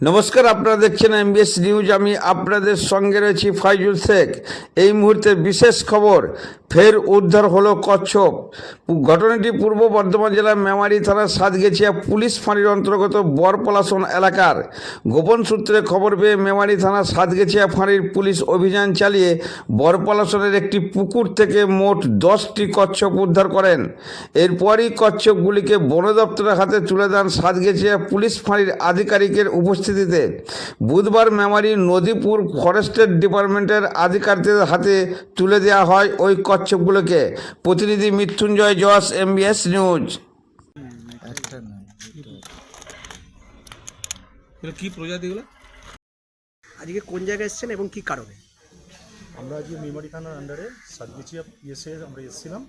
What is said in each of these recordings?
নমস্কার, আপনারা দেখছেন এমবিএস নিউজ আমি আপনাদের সঙ্গে রয়েছি ফাইজুল শেখ। এই মুহূর্তে বিশেষ খবর, ফের উদ্ধার হলো কচ্ছপ। ঘটনাটি পূর্ব বর্ধমান জেলার মেমারি থানার সাতগেছিয়া পুলিশ ফাঁড়ির অন্তর্গত বরপলাসন এলাকার। গোপন সূত্রে খবর পেয়ে মেমারি থানার সাতগেছিয়া ফাঁড়ির পুলিশ অভিযান চালিয়ে বরপলাসনের একটি পুকুর থেকে মোট দশটি কচ্ছপ উদ্ধার করেন। এরপরই কচ্ছপগুলিকে বন দপ্তরের হাতে তুলে দেন সাতগেছিয়া পুলিশ ফাঁড়ির আধিকারিকের উপস্থিতিতে বুধবার মেমারি নদীপুর ফরেস্টের ডিপার্টমেন্টের আধিকারিকদের হাতে তুলে দেওয়া হয় ওই কচ্ছপগুলোকে। প্রতিনিধি মৃত্যুঞ্জয় জস এমবিএস নিউজ। কি প্রজাতিগুলো আজকে কোন জায়গায় এসেছেন এবং কি কারণে? আমরা আজকে মেমারি থানার আন্ডারে সাতগেছিয়া পিএসএ আমরা এসেছিলাম।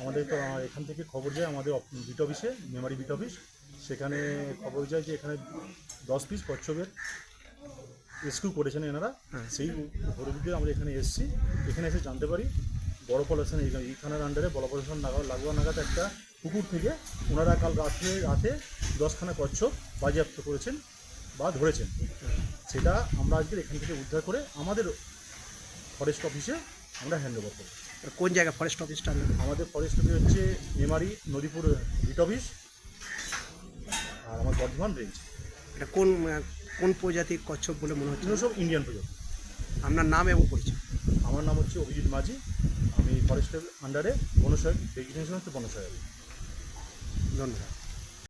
আমাদের তো এখান থেকে খবর যায় আমাদের বিট অফিসে মেমারি বিট অফিস। সেখানে খবর যায় যে এখানে দশ পিস কচ্ছপের রেস্কিউ করেছেন এনারা। সেই হরিদিকে আমরা এখানে এসেছি। এখানে এসে জানতে পারি বড় পলাশন এই থানার আন্ডারে বড় পলাশন নাগা লাগোয়া নাগাদ একটা পুকুর থেকে ওনারা কাল রাত্রে রাতে দশখানা কচ্ছপ বাজেয়াপ্ত করেছেন বা ধরেছেন। সেটা আমরা আজকে এখান থেকে উদ্ধার করে আমাদের ফরেস্ট অফিসে আমরা হ্যান্ড ওভার করি কোন জায়গা ফরেস্ট অফিসটা আমাদের ফরেস্ট অফিস হচ্ছে মেমারি নদীপুর বিট অফিস আর আমার বর্ধমান রেঞ্জ এটা কোন কোন প্রজাতির কচ্ছপ বলে মনে হচ্ছে? সব ইন্ডিয়ান প্রজাতি। আপনার নাম এবং পরিচয়। আমার নাম হচ্ছে অভিজিৎ মাঝি। আমি ফরেস্টের আন্ডারে বনসহায়ক ভেজিটেশন হচ্ছে বনসহায়ক ধন্যবাদ।